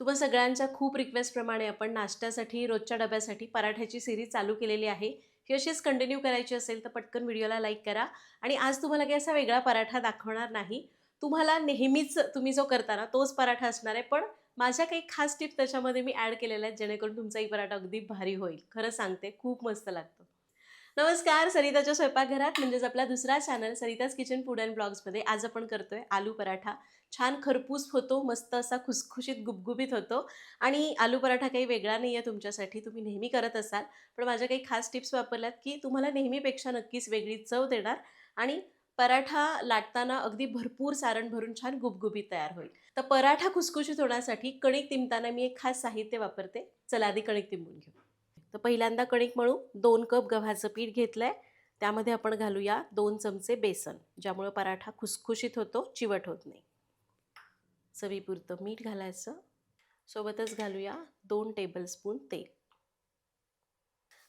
तुम्हा सगळ्यांच्या खूप रिक्वेस्टप्रमाणे आपण नाश्त्यासाठी रोजच्या डब्यासाठी पराठ्याची सिरीज चालू केलेली आहे. ही अशीच कंटिन्यू करायची असेल तर पटकन व्हिडिओला लाईक करा. आणि आज तुम्हाला काही असा वेगळा पराठा दाखवणार नाही. तुम्हाला नेहमीच तुम्ही जो करता ना तोच पराठा असणार आहे. पण माझ्या काही खास टिप त्याच्यामध्ये मी ॲड केलेल्या आहेत जेणेकरून तुमचाही पराठा अगदी भारी होईल. खरं सांगते खूप मस्त लागतो. नमस्कार सरिताच्या स्वयंपाकघरात म्हणजेच आपला दुसरा channel Sarita's kitchen food and ब्लॉग्समध्ये आज आपण करतोय आलू पराठा. छान खरपूस होतो मस्त असा खुसखुशीत गुबगुबीत होतो. आणि आलू पराठा काही वेगळा नाही आहे तुमच्यासाठी तुम्ही नेहमी करत असाल. पण माझ्या काही खास टिप्स वापरल्यात की तुम्हाला नेहमीपेक्षा नक्कीच वेगळी चव देणार आणि पराठा लाटताना अगदी भरपूर सारण भरून छान गुबगुबीत तयार होईल. तर पराठा खुसखुशीत होण्यासाठी कणिक तिंबताना मी एक खास साहित्य वापरते. चला आधी कणिक तिंबून घेऊ. तर पहिल्यांदा कणिक मळू दोन कप गव्हाचं पीठ घेतलं आहे त्यामध्ये आपण घालूया दोन चमचे बेसन ज्यामुळं पराठा खुसखुशीत होतो चिवट होत नाही. चवीपुरतं मीठ घालायचं. सोबतच घालूया दोन टेबलस्पून तेल.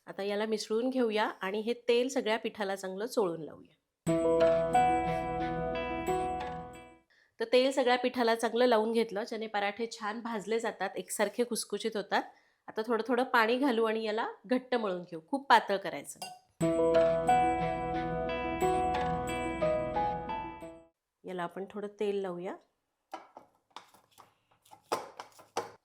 आता याला मिसळून घेऊया आणि हे तेल सगळ्या पिठाला चांगलं चोळून लावूया. तर तेल सगळ्या पिठाला चांगलं लावून घेतलं ज्याने पराठे छान भाजले जातात एकसारखे खुसखुशीत होतात. आता थोडं थोडं पाणी घालू आणि याला घट्ट मळून घेऊ. खूप पातळ करायचं. याला आपण थोडं तेल लावूया.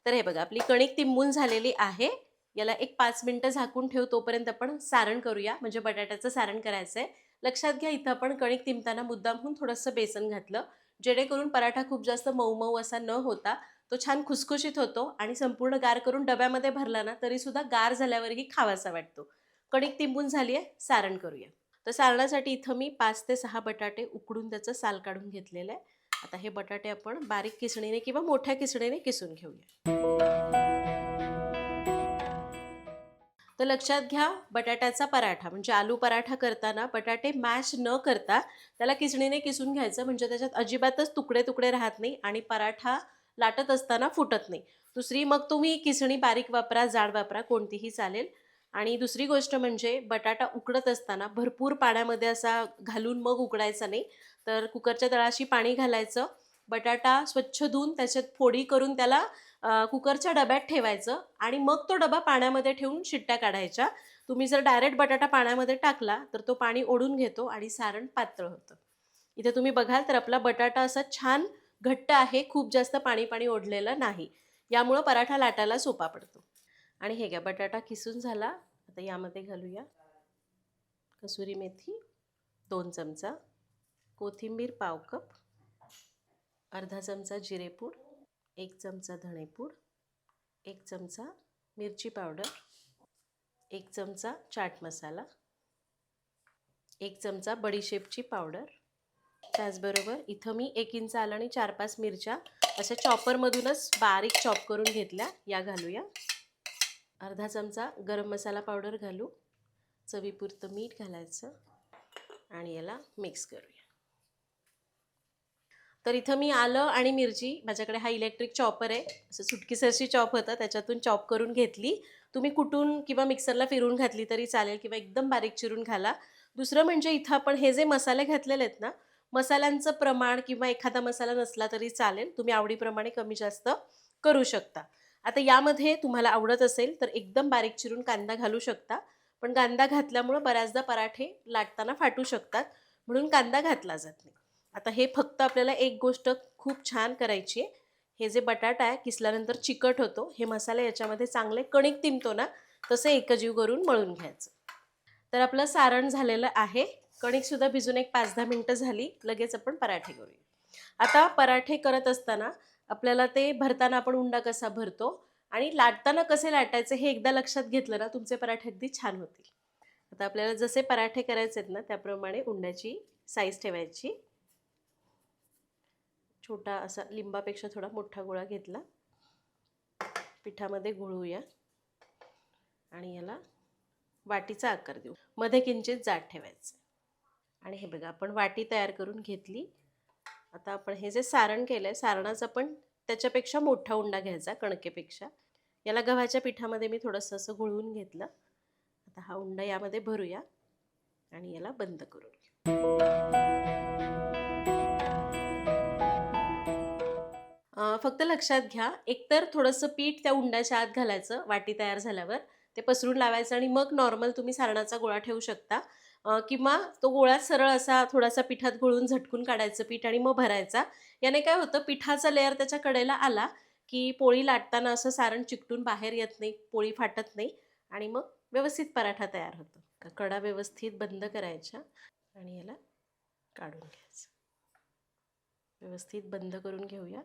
तर हे बघा आपली कणिक तिंबून झालेली आहे. याला एक पाच मिनटं झाकून ठेव तोपर्यंत आपण सारण करूया. म्हणजे बटाट्याचं सारण करायचं आहे लक्षात घ्या इथं आपण कणिक तिंबताना मुद्दामहून थोडंसं बेसन घातलं. जेणेकरून पराठा खूप जास्त मऊ मऊ असा न होता तो छान खुसखुशीत होतो आणि संपूर्ण गार करून डब्यामध्ये भरला ना तरीसुद्धा गार झाल्यावरही खावासा वाटतो. कणिक तिंबून झाली आहे सारण करूया. तर सारणासाठी इथं मी पाच ते सहा बटाटे उकडून त्याचं साल काढून घेतलेलं आहे. आता हे बटाटे आपण बारीक किसणीने किंवा मोठ्या किसणीने किसून घेऊया. तर लक्षात घ्या बटाट्याचा पराठा म्हणजे आलू पराठा करताना बटाटे मॅश न करता त्याला किसणीने किसून घ्यायचं म्हणजे त्याच्यात अजिबातच तुकडे तुकडे राहत नाही आणि पराठा लाटत असताना फुटत नाही. दुसरी मग तुम्ही किसणी बारीक वापरा जाड वापरा कोणतीही चालेल. आणि दुसरी गोष्ट म्हणजे बटाटा उकडत असताना भरपूर पाण्यामध्ये असा घालून मग उकडायचा नाही. तर कुकरच्या तळाशी पाणी घालायचं. बटाटा स्वच्छ धुवून त्याच्यात फोडी करून त्याला कुकरच्या डब्यात ठेवायचं. आणि मग तो डबा पाण्यामध्ये ठेवून शिट्ट्या काढायच्या. तुम्ही जर डायरेक्ट बटाटा पाण्यामध्ये टाकला तर तो पाणी ओढून घेतो आणि सारण पातळ होतं. इथे तुम्ही बघाल तर आपला बटाटा असा छान घट्ट आहे खूप जास्त पाणी पाणी ओढलेलं नाही. यामुळं पराठा लाटायला सोपा पडतो. आणि हे घ्या बटाटा किसून झाला. आता यामध्ये घालूया. कसुरी मेथी दोन चमचा. कोथिंबीर पाव कप. अर्धा चमचा जिरेपूड. एक चमचा धणेपूड. एक चमचा मिरची पावडर. एक चमचा चाट मसाला. एक चमचा बडीशेपची पावडर. त्याचबरोबर इथं मी एक इंच आलं आणि चार पाच मिरच्या अशा चॉपरमधूनच बारीक चॉप करून घेतल्या. या घालूया. अर्धा चमचा गरम मसाला पावडर घालू. चवीपुरतं मीठ घालायचं. आणि याला मिक्स करूया. तर इथं मी आलं आणि मिरची माझ्याकडे हा इलेक्ट्रिक चॉपर आहे. असं सुटकीसरशी चॉप होतं त्याच्यातून चॉप करून घेतली. तुम्ही कुटून किंवा मिक्सरला फिरून घातली तरी चालेल किंवा एकदम बारीक चिरून घाला. दुसरं म्हणजे इथं आपण हे जे मसाले घातलेले आहेत ना मसाल्यांचं प्रमाण किंवा एखादा मसाला नसला तरी चालेल. तुम्ही आवडीप्रमाणे कमी जास्त करू शकता. आता यामध्ये तुम्हाला आवडत असेल तर एकदम बारीक चिरून कांदा घालू शकता. पण कांदा घातल्यामुळं बऱ्याचदा पराठे लाटताना फाटू शकतात. म्हणून कांदा घातला जात नाही. आता हे फक्त आपल्याला एक गोष्ट खूप छान करायची आहे. हे जे बटाटा आहे किसल्यानंतर चिकट होतो हे मसाले याच्यामध्ये चांगले कणिक तिंबतो ना तसं एकजीव करून मळून घ्यायचं. तर आपलं सारण झालेलं आहे. कणिकसुद्धा भिजून एक पाच दहा मिनटं झाली. लगेच आपण पराठे करूया. आता पराठे करत असताना आपल्याला ते भरताना आपण उंडा कसा भरतो आणि लाटताना कसे लाटायचे हे एकदा लक्षात घेतलं ना तुमचे पराठे अगदी छान होतील. आता आपल्याला जसे पराठे करायचे आहेत ना त्याप्रमाणे उंड्याची साईज ठेवायची. छोटा असा लिंबापेक्षा थोडा मोठा गोळा घेतला. पिठामध्ये गुळूया. आणि याला वाटीचा आकार देऊ. मध्ये किंचित जाड ठेवायचं. आणि हे बघा आपण वाटी तयार करून घेतली. आता आपण हे जे सारण केलं आहे सारणाचा पण त्याच्यापेक्षा मोठा उंडा घ्यायचा कणकेपेक्षा. याला गव्हाच्या पिठामध्ये मी थोडंसं असं घुळवून घेतलं. आता हा उंडा यामध्ये भरूया आणि याला बंद करून घेऊ. फक्त लक्षात घ्या एकतर थोडंसं पीठ त्या उंडाच्या आत घालायचं वाटी तयार झाल्यावर. ते पसरून लावायचं आणि मग नॉर्मल तुम्ही सारणाचा गोळा ठेवू शकता. किंवा तो गोळा सरळ असा थोडासा पिठात घोळून झटकून काढायचं पीठ आणि मग भरायचा. याने काय होतं पिठाचा लेअर त्याच्या कडेला आला की पोळी लाटताना असं सारण चिकटून बाहेर येत नाही पोळी फाटत नाही आणि मग व्यवस्थित पराठा तयार होतो. का कडा व्यवस्थित बंद करायच्या आणि याला काढून घ्यायचं. व्यवस्थित बंद करून घेऊया.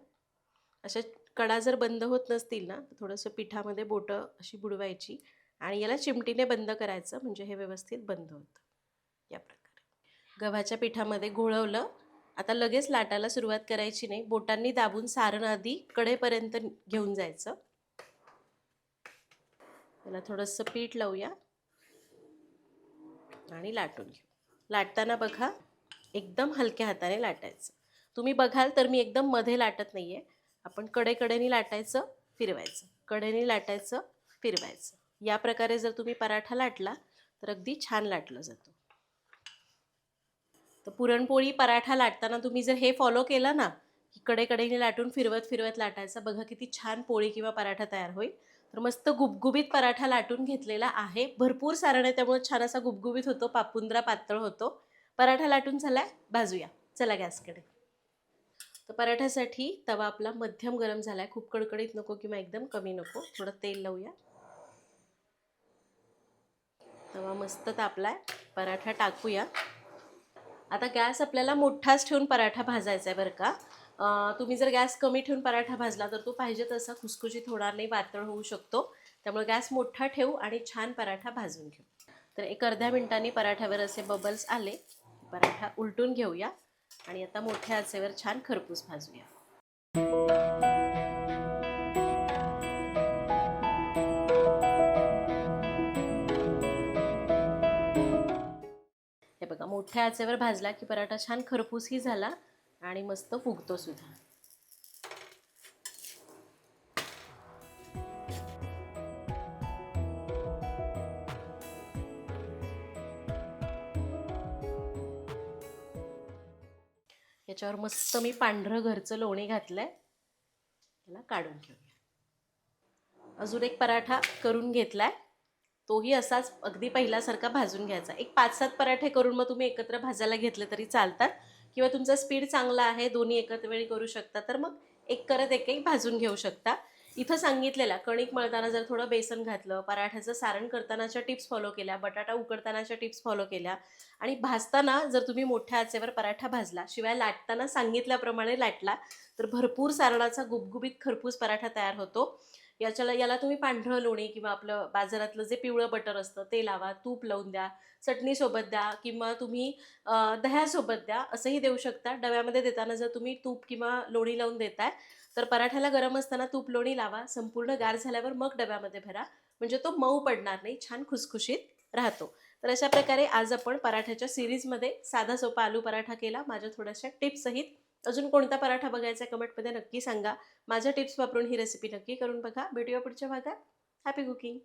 अशा कडा जर बंद होत नसतील ना थोडंसं पिठामध्ये बोटं अशी बुडवायची आणि याला चिमटीने बंद करायचं म्हणजे हे व्यवस्थित बंद होतं. गव्हाच्या पिठामध्ये घोळवलं. आता लगेच लाटायला सुरुवात करायची नाही. बोटांनी दाबून सारण आधी कडेपर्यंत घेऊन जायचं. त्याला थोडंसं पीठ लावूया. आणि लाटून घेऊ. लाटताना बघा एकदम हलक्या हाताने लाटायचं. तुम्ही बघाल तर मी एकदम मध्ये लाटत नाही आहे आपण कडेकडेनी लाटायचं फिरवायचं. कडेने लाटायचं फिरवायचं. या प्रकारे जर तुम्ही पराठा लाटला तर अगदी छान लाटलं जातं. तर पुरणपोळी पराठा लाटताना तुम्ही जर हे फॉलो केलं ना इकडे कडेकडेने लाटून फिरवत फिरवत लाटायचा बघा किती छान पोळी किंवा पराठा तयार होईल. तर मस्त गुबगुबीत पराठा लाटून घेतलेला आहे. भरपूर सारण आहे त्यामुळे छान असा गुबगुबीत होतो पापुंद्रा पातळ होतो. पराठा लाटून झालाय भाजूया. चला गॅसकडे. तर पराठ्यासाठी तवा आपला मध्यम गरम झाला आहे खूप कडकडीत नको किंवा एकदम कमी नको. थोडं तेल लावूया. तवा मस्त तापलाय. पराठा टाकूया. आता गॅस आपल्याला मोठाच ठेवून पराठा भाजायचा आहे बरं का. तुम्ही जर गॅस कमी ठेवून पराठा भाजला तर तो पाहिजे तसा खुसखुशीत होणार नाही वातळ होऊ शकतो. त्यामुळे गॅस मोठा ठेवू आणि छान पराठा भाजून घेऊ. तर एक अर्ध्या मिनिटांनी पराठ्यावर असे बबल्स आले. पराठा उलटून घेऊया आणि आता मोठ्या आचेवर छान खरपूस भाजूया. मोठ्या आचेवर भाजला की पराठा छान खरपूसही झाला आणि मस्त फुगतो सुद्धा. याच्यावर मस्त मी पांढरं घरचं लोणी घातलंय. त्याला काढून घेऊया अजून एक पराठा करून घेतलाय. तोही असाच अगदी पहिल्यासारखा भाजून घ्यायचा. एक पाच सात पराठे करून मग तुम्ही एकत्र भाजायला घेतले तरी चालतात किंवा तुमचा स्पीड चांगला आहे दोन्ही एकत्र वेळी करू शकता तर मग एक करत एक एक भाजून घेऊ शकता. इथं सांगितलेला कणिक मळताना जर थोडं बेसन घातलं पराठ्याचं सारण करतानाच्या टिप्स फॉलो केल्या बटाटा उकडतानाच्या टिप्स फॉलो केल्या आणि भाजताना जर तुम्ही मोठ्या आचेवर पराठा भाजला शिवाय लाटताना सांगितल्याप्रमाणे लाटला तर भरपूर सारणाचा गुबगुबीत खरपूस पराठा तयार होतो. याच्याला याला तुम्ही पांढरं लोणी किंवा आपलं बाजारातलं जे पिवळं बटर असतं ते लावा तूप लावून द्या चटणीसोबत द्या किंवा तुम्ही दह्यासोबत द्या असंही देऊ शकता. डब्यामध्ये देताना जर तुम्ही तूप किंवा लोणी लावून देताय तर पराठ्याला गरम असताना तूप लोणी लावा संपूर्ण गार झाल्यावर मग डब्यामध्ये भरा. म्हणजे तो मऊ पडणार नाही छान खुसखुशीत राहतो. तर अशा प्रकारे आज आपण पराठ्याच्या सिरीजमध्ये साधा सोपा आलू पराठा केला. माझ्या थोड्याशा टिप्सहित अजून कोणता पराठा बघायचा कमेंटमध्ये नक्की सांगा. माझ्या टिप्स वापरून ही रेसिपी नक्की करून बघा. भेटूया पुढच्या भागात. Happy cooking